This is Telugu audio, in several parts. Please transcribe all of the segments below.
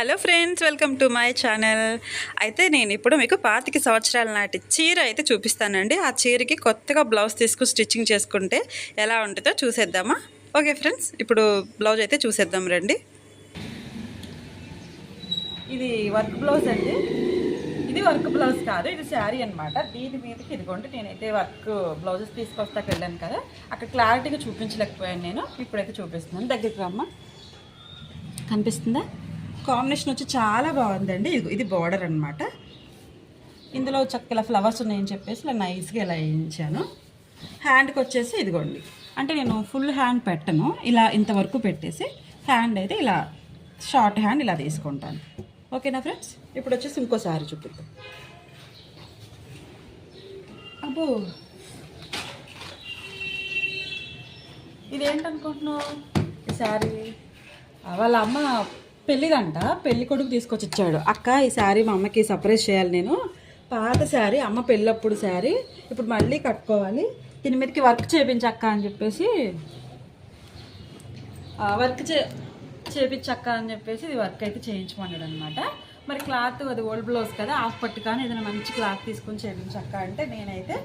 Hello friends welcome to my channel. అయితే నేను ఇప్పుడు మీకు పాతిక సంవత్సరాల నాటి చీర అయితే చూపిస్తానండి. ఆ చీరకి కొత్తగా బ్లౌజ్ తీసుకుని స్టిచ్చింగ్ చేసుకుంటే ఎలా ఉంటుందో చూసేద్దామా? ఓకే ఫ్రెండ్స్ ఇప్పుడు బ్లౌజ్ అయితే చూసేద్దాం రండి. ఇది వర్క్ బ్లౌజ్ అండి. ఇది వర్క్ బ్లౌజ్ కాదు ఇది శారీ అనమాట దీని మీదకి ఇదిగోండి నేనైతే వర్క్ బ్లౌజెస్ తీసుకొస్తాక వెళ్ళాను కదా. అక్కడ క్లారిటీగా చూపించలేకపోయాను నేను. ఇప్పుడైతే చూపిస్తున్నాను. దగ్గరికి రమ్మ. కనిపిస్తుందా? కాంబినేషన్ వచ్చి చాలా బాగుందండి. ఇది ఇది బార్డర్ అనమాట ఇందులో చక్కల ఫ్లవర్స్ ఉన్నాయని చెప్పేసి ఇలా నైస్గా ఇలా వేయించాను. హ్యాండ్కి వచ్చేసి ఇదిగోండి. అంటే నేను ఫుల్ హ్యాండ్ పెట్టను. ఇలా ఇంతవరకు పెట్టేసి హ్యాండ్ అయితే ఇలా షార్ట్ హ్యాండ్ ఇలా తీసుకుంటాను. ఓకేనా ఫ్రెండ్స్ ఇప్పుడు వచ్చేసి ఇంకోసారి చూపిద్దాం. అబ్బో! ఇదేంటనుకుంటున్నావు ఈ శారీ వాళ్ళ అమ్మ పెళ్ళిదంట. పెళ్ళి కొడుకు తీసుకొచ్చి ఇచ్చాడు అక్క ఈ శారీ మా అమ్మకి సపరేట్ చేయాలి నేను. పాత శారీ అమ్మ పెళ్ళప్పుడు శారీ. ఇప్పుడు మళ్ళీ కట్టుకోవాలి. దీని మీదకి వర్క్ చేయించక్క అని చెప్పేసి వర్క్ చే చేపించక్క అని చెప్పేసి ఇది వర్క్ అయితే చేయించమన్నాడు అనమాట మరి క్లాత్ అది ఓల్డ్ బ్లౌజ్ కదా హాఫ్ పట్టు కానీ ఏదైనా మంచి క్లాత్ తీసుకొని చేయించక్క అంటే నేనైతే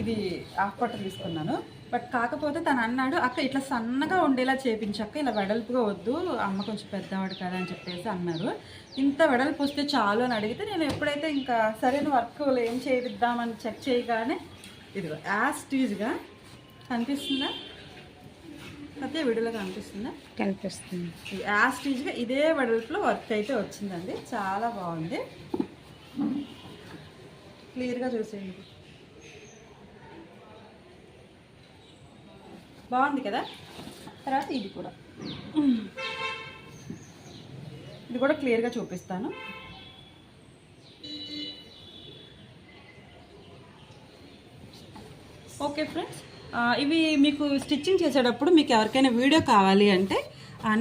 ఇది హాఫ్ పట్టు తీసుకున్నాను. బట్ కాకపోతే తను అన్నాడు అక్క ఇట్లా సన్నగా ఉండేలా చేపించక్క ఇలా వెడల్పుగా వద్దు అమ్మ కొంచెం పెద్దవాడు కదా అని చెప్పేసి అన్నారు. ఇంత వెడల్పు వస్తే చాలు అని అడిగితే నేను ఎప్పుడైతే ఇంకా సరైన వర్క్ ఏం చేయిద్దామని చెక్ చేయగానే ఇదిగో యాజ్ టీజ్గా కనిపిస్తుందా? అదే వీడియోలో కనిపిస్తుందా? కనిపిస్తుంది. యాస్టీజ్గా ఇదే వెడల్పులో వర్క్ అయితే వచ్చిందండి. చాలా బాగుంది. క్లియర్గా చూసేయండి. బాగుంది కదా? తర్వాత ఇది కూడా. ఇది కూడా క్లియర్గా చూపిస్తాను. ఓకే ఫ్రెండ్స్ ఇవి మీకు స్టిచ్చింగ్ చేసేటప్పుడు మీకు ఎవరికైనా వీడియో కావాలి అంటే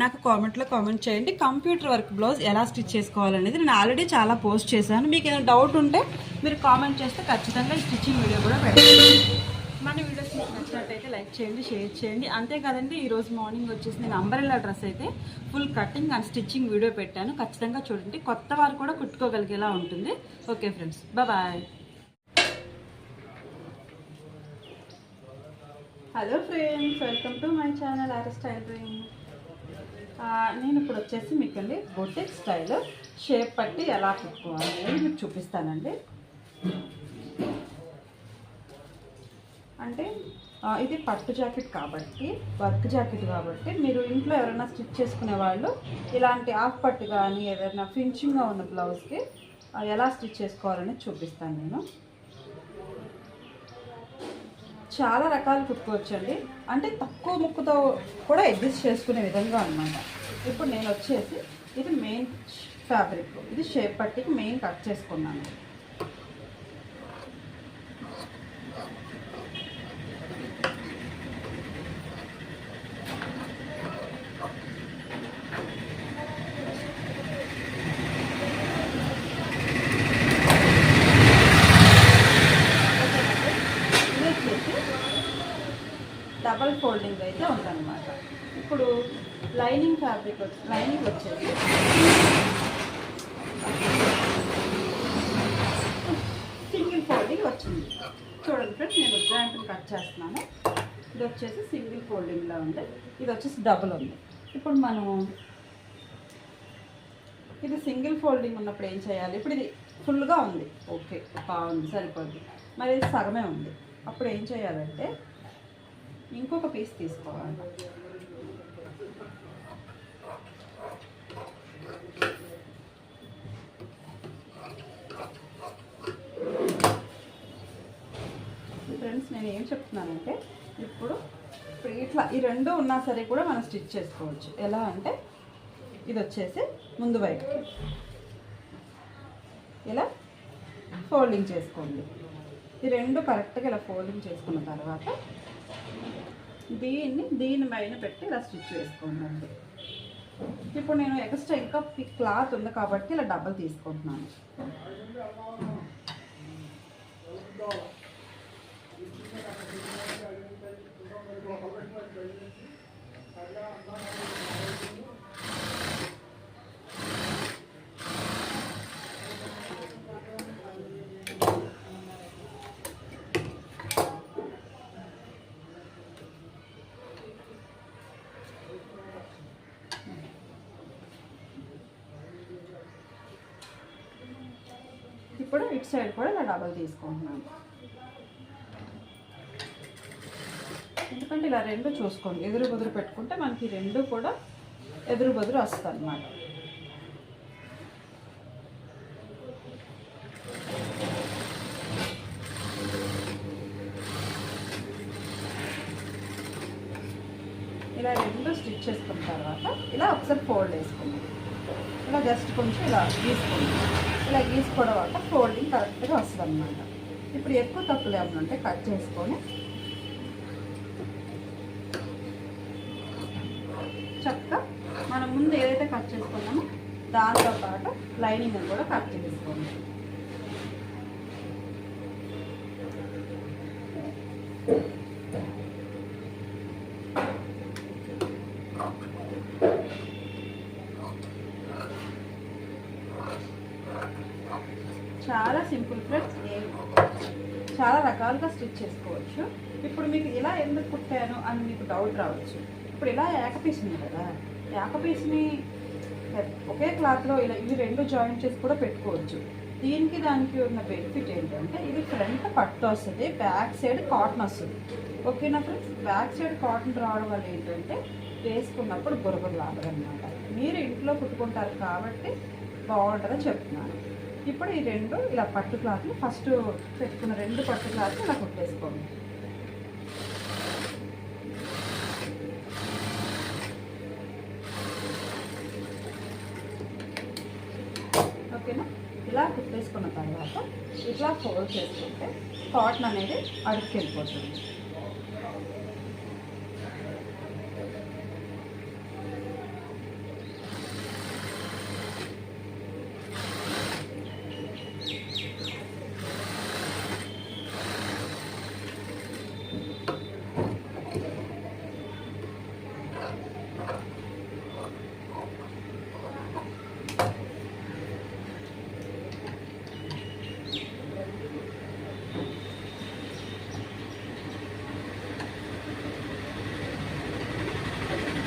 నాకు కామెంట్లో కామెంట్ చేయండి. కంప్యూటర్ వర్క్ బ్లౌజ్ ఎలా స్టిచ్ చేసుకోవాలనేది నేను ఆల్రెడీ చాలా పోస్ట్ చేశాను. మీకు ఏదైనా డౌట్ ఉంటే మీరు కామెంట్ చేస్తే ఖచ్చితంగా స్టిచ్చింగ్ వీడియో కూడా పెడతాను. నచ్చినట్టయితే లైక్ చేయండి షేర్ చేయండి. అంతేకాదండి ఈరోజు మార్నింగ్ వచ్చేసి నేను అంబరెల్లా డ్రెస్ అయితే full cutting and stitching video పెట్టాను. ఖచ్చితంగా చూడండి. కొత్త వారు కూడా కుట్టుకోగలిగేలా ఉంటుంది. Okay friends bye. Hello friends welcome to my channel R style dream. నేను ఇప్పుడు వచ్చేసి మీకు అండి బొటిక్ స్టైల్ షేప్ పట్టి ఎలా కుట్టుకోవాలి అనేది మీకు చూపిస్తానండి. అంటే ఇది పట్టు జాకెట్ కాబట్టి వర్క్ జాకెట్ కాబట్టి మీరు ఇంట్లో ఎవరైనా స్టిచ్ చేసుకునే వాళ్ళు ఇలాంటి ఆఫ్ పట్టు కానీ ఏదైనా ఫినిషింగ్గా ఉన్న బ్లౌజ్కి ఎలా స్టిచ్ చేసుకోవాలని చూపిస్తాను నేను. చాలా రకాలు కుట్టుకోవచ్చండి. అంటే తక్కువ ముక్కుతో కూడా అడ్జస్ట్ చేసుకునే విధంగా అనమాట ఇప్పుడు నేను వచ్చేసి ఇది మెయిన్ ఫ్యాబ్రిక్ ఇది షేప్ పట్టికి మెయిన్ కట్ చేసుకున్నాను ఇది వచ్చేసి డబల్ ఫోల్డింగ్ అయితే ఉందన్నమాట. ఇప్పుడు లైనింగ్ ఫ్యాబ్రిక్ వచ్చి లైనింగ్ వచ్చేసి. సింగిల్ ఫోల్డింగ్ వచ్చింది. చూడండి ఫ్రెండ్స్ నేను ఉజ్జాయింపుని కట్ చేస్తున్నాను. ఇది వచ్చేసి సింగిల్ ఫోల్డింగ్లో ఉంది. ఇది వచ్చేసి డబుల్ ఉంది. ఇప్పుడు మనం ఇది సింగిల్ ఫోల్డింగ్ ఉన్నప్పుడు ఏం చేయాలి? ఇప్పుడు ఇది ఫుల్గా ఉంది. ఓకే బాగుంది సరిపోద్ది మరి ఇది సగమే ఉంది. అప్పుడు ఏం చేయాలంటే ఇంకొక పీస్ తీసుకోవాలి. ఫ్రెండ్స్ నేను ఏం చెప్తున్నానంటే ఇప్పుడు ఇప్పుడు ఇట్లా ఈ రెండు ఉన్నా సరే కూడా మనం స్టిచ్ చేసుకోవచ్చు. ఎలా అంటే ఇది వచ్చేసి ముందు వైపు ఇలా ఫోల్డింగ్ చేసుకోండి. ఈ రెండు కరెక్ట్గా ఇలా ఫోల్డింగ్ చేసుకున్న తర్వాత దీన్ని దీని పైన పెట్టి ఇలా స్టిచ్ వేసుకోండి ఇప్పుడు నేను ఎక్స్ట్రా ఇంకా క్లాత్ ఉంది కాబట్టి ఇలా డబ్బులు తీసుకుంటున్నాను. ఇప్పుడు ఇటు సైడ్ కూడా ఇలా డబల్ తీసుకుంటున్నాను. ఎందుకంటే ఇలా రెండు చూసుకోండి. ఎదురు బుదురు పెట్టుకుంటే మనకి రెండు కూడా ఎదురు బదురు వస్తుంది అన్నమాట ఇలా రెండు స్టిచ్ చేసుకున్న తర్వాత ఇలా ఒకసారి ఫోల్డ్ వేసుకుందాం ఇలా జస్ట్ కొంచెం ఇలా గీసుకోండి. ఇలా గీసుకోవడం వల్ల ఫోల్డింగ్ కరెక్ట్గా వస్తుంది అనమాట ఇప్పుడు ఎక్కువ తప్పులు ఏమైనా ఉంటే కట్ చేసుకొని చక్కగా మనం ముందు ఏదైతే కట్ చేసుకున్నామో దాంతో పాటు లైనింగ్ కూడా కట్ చేసుకోండి. చాలా సింపుల్ ఫ్రెండ్స్ చాలా రకాలుగా స్టిచ్ చేసుకోవచ్చు. ఇప్పుడు మీకు ఇలా ఎందుకు కుట్టాను అని మీకు డౌట్ రావచ్చు. ఇప్పుడు ఇలా ఏకపీసింది కదా ఏకపీస్ని ఒకే క్లాత్లో ఇలా ఇవి రెండు జాయిన్ చేసి కూడా పెట్టుకోవచ్చు. దీనికి దానికి ఉన్న బెనిఫిట్ ఏంటంటే ఇది ఫ్రంట్ పట్టు వస్తుంది బ్యాక్ సైడ్ కాటన్ వస్తుంది. ఓకేనా ఫ్రెండ్స్? బ్యాక్ సైడ్ కాటన్ రావడం వల్ల ఏంటంటే వేసుకున్నప్పుడు బురబురు లాగదనమాట మీరు ఇంట్లో కుట్టుకుంటారు కాబట్టి బాగుంటుందని చెప్తున్నాను. ఇప్పుడు ఈ రెండు ఇలా పట్టు క్లాత్లు ఫస్ట్ పెట్టుకున్న రెండు పట్టు క్లాత్లు ఇలా కుట్టేసుకోండి. ఓకేనా? ఇలా కుట్టేసుకున్న తర్వాత ఇట్లా ఫోల్డ్ చేసుకుంటే కాటన్ అనేది అడుక్కి వెళ్ళిపోతుంది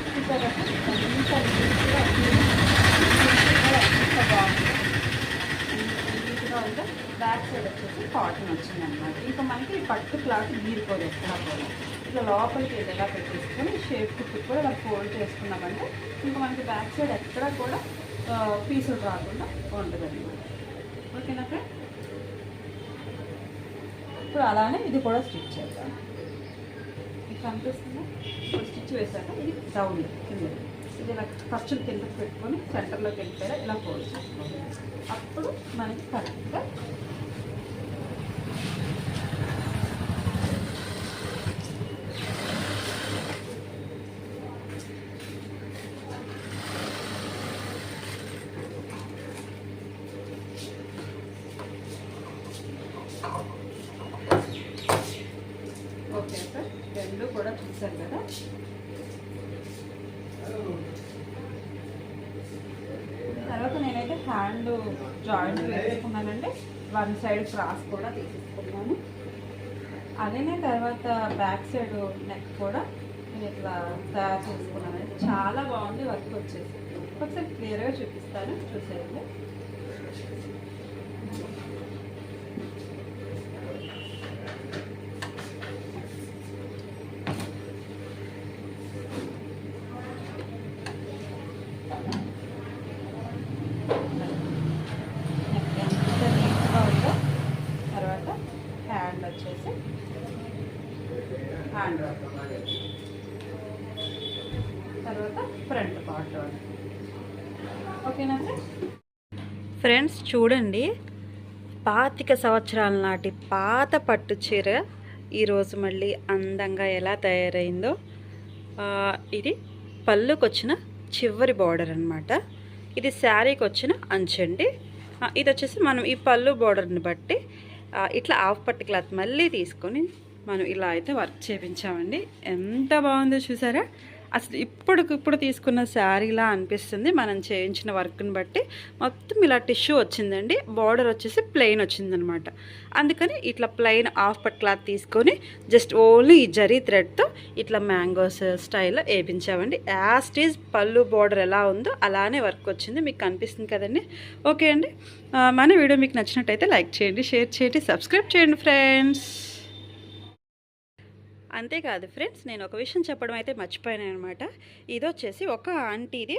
చూసారా? ఎంత నీట్గా నీట్గా ఎంత బాగుంది. నీట్గా ఉంటే బ్యాక్ సైడ్ కాటన్ వచ్చింది అనమాట ఇంకా మనకి పట్టు క్లాత్ గీరిపోదు ఎక్కడా కూడా ఇట్లా లోపలికి ఇలా పెట్టేసుకొని షేప్ కుట్టి కూడా ఇలా ఫోల్డ్ చేసుకున్నామంటే ఇంకా మనకి బ్యాక్ సైడ్ ఎక్కడ కూడా పీసులు రాకుండా ఉంటుంది అనమాట ఓకేనా ఫ్రెండ్ ఇప్పుడు అలానే ఇది కూడా స్టిచ్ చేద్దాం. మీకు అనిపిస్తుంది ఇప్పుడు స్టిచ్ వేసాక ఇది డౌన్ కింద ఇది ఇలా ఫస్ట్ కిందకి పెట్టుకొని సెంటర్లోకి వెళ్ళిపోయారా ఇలా ఫోల్డ్ చేసుకోవాలి. అప్పుడు మనకి కరెక్ట్గా ఓకే సార్ రెండు కూడా చూశారు కదా? తర్వాత నేనైతే హ్యాండ్ జాయింట్ వేసుకున్నానండి. వన్ సైడ్ క్రాస్ కూడా తీసుకున్నాను. అలానే తర్వాత బ్యాక్ సైడ్ నెక్ కూడా నేను ఇట్లా తయారు చేసుకున్నాను చాలా బాగుంది వర్క్ వచ్చేసి. ఒకసారి క్లియర్గా చూపిస్తాను. చూసేయండి నెక్ ఎంత నీట్గా ఉందో తర్వాత హ్యాండ్ వచ్చేసి హ్యాండ్ వర్క్ తర్వాత ఫ్రంట్ పార్ట్ ఓకేనా ఫ్రెండ్స్ ఫ్రెండ్స్ చూడండి. పాతిక సంవత్సరాల నాటి పాత పట్టు చీర ఈరోజు మళ్ళీ అందంగా ఎలా తయారైందో ఇది పళ్ళుకి వచ్చిన చివరి బార్డర్ అనమాట ఇది శారీకి వచ్చిన అంచండి. ఇది వచ్చేసి మనం ఈ పళ్ళు బార్డర్ని బట్టి ఇట్లా హాఫ్ పట్టు క్లాత్ మళ్ళీ తీసుకొని మనం ఇలా అయితే వర్క్ చేపించామండి. ఎంత బాగుందో చూసారా? అసలు ఇప్పటికిప్పుడు తీసుకున్న శారీలా అనిపిస్తుంది. మనం చేయించిన వర్క్ని బట్టి మొత్తం ఇలా టిష్యూ వచ్చిందండి. బార్డర్ వచ్చేసి ప్లెయిన్ వచ్చిందనమాట. అందుకని ఇట్లా ప్లెయిన్ హాఫ్ పట్ క్లాత్ తీసుకొని జస్ట్ ఓన్లీ ఈ జరీ థ్రెడ్తో ఇట్లా మ్యాంగోస్ స్టైల్లో వేయించామండి ఈజ్ పళ్ళు బార్డర్ ఎలా ఉందో అలానే వర్క్ వచ్చింది. మీకు కనిపిస్తుంది కదండి. ఓకే అండి. మన వీడియో మీకు నచ్చినట్టయితే లైక్ చేయండి షేర్ చేయండి సబ్స్క్రైబ్ చేయండి ఫ్రెండ్స్. అంతేకాదు ఫ్రెండ్స్ నేను ఒక విషయం చెప్పడం అయితే మర్చిపోయాను అనమాట ఇది వచ్చేసి ఒక ఆంటీది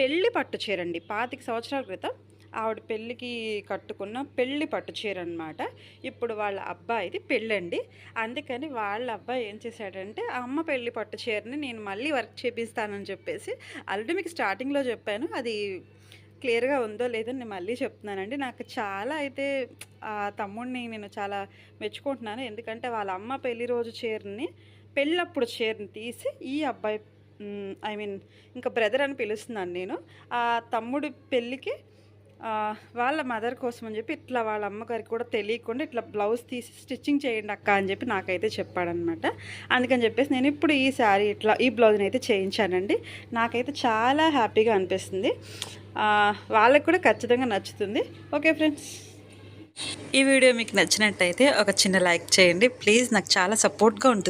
పెళ్ళి పట్టు చీర అండి పాతిక సంవత్సరాల క్రితం ఆవిడ పెళ్ళికి కట్టుకున్న పెళ్ళి పట్టు చీర అనమాట ఇప్పుడు వాళ్ళ అబ్బాయిది పెళ్ళండి. అందుకని వాళ్ళ అబ్బాయి ఏం చేశాడంటే ఆ అమ్మ పెళ్ళి పట్టు చీరని నేను మళ్ళీ వర్క్ చేపిస్తానని చెప్పేసి ఆల్రెడీ మీకు స్టార్టింగ్లో చెప్పాను. అది క్లియర్గా ఉందో లేదో నేను మళ్ళీ చెప్తున్నానండి. నాకు చాలా అయితే ఆ తమ్ముడిని నేను చాలా మెచ్చుకుంటున్నాను. ఎందుకంటే వాళ్ళ అమ్మ పెళ్ళి రోజు చీరని పెళ్ళప్పుడు చీరని తీసి ఈ అబ్బాయి ఐ మీన్ ఇంకా బ్రదర్ అని పిలుస్తున్నాను నేను. ఆ తమ్ముడి పెళ్ళికి వాళ్ళ మదర్ కోసం అని చెప్పి ఇట్లా వాళ్ళ అమ్మగారికి కూడా తెలియకుండా ఇట్లా బ్లౌజ్ తీసి స్టిచ్చింగ్ చేయండి అక్క అని చెప్పి నాకైతే చెప్పాడనమాట అందుకని చెప్పేసి నేను ఇప్పుడు ఈ శారీ ఇట్లా ఈ బ్లౌజ్ని అయితే చేయించానండి. నాకైతే చాలా హ్యాపీగా అనిపిస్తుంది. వాళ్ళకి కూడా ఖచ్చితంగా నచ్చుతుంది. Okay friends. ఈ వీడియో మీకు నచ్చినట్టయితే ఒక చిన్న లైక్ చేయండి. ప్లీజ్ నాకు చాలా సపోర్ట్గా ఉంటుంది.